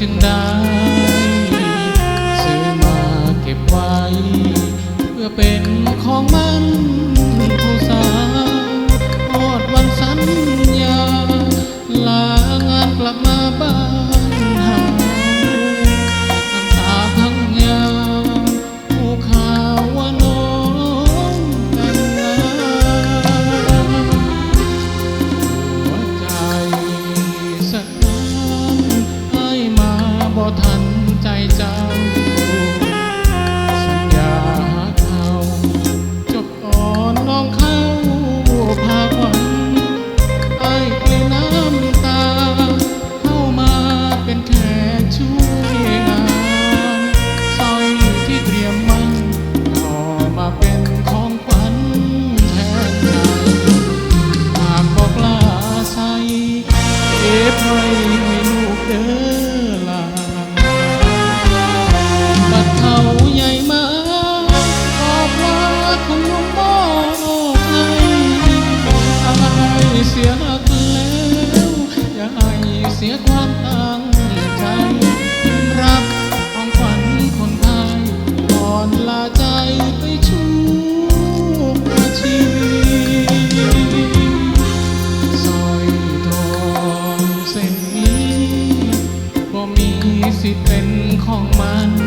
จึงได้ซื้อมาเก็บไว้ เพื่อเป็นของมัน ใจไปชั่วชีสอยทองเส้นนี้ก็มีสิเป็นของมัน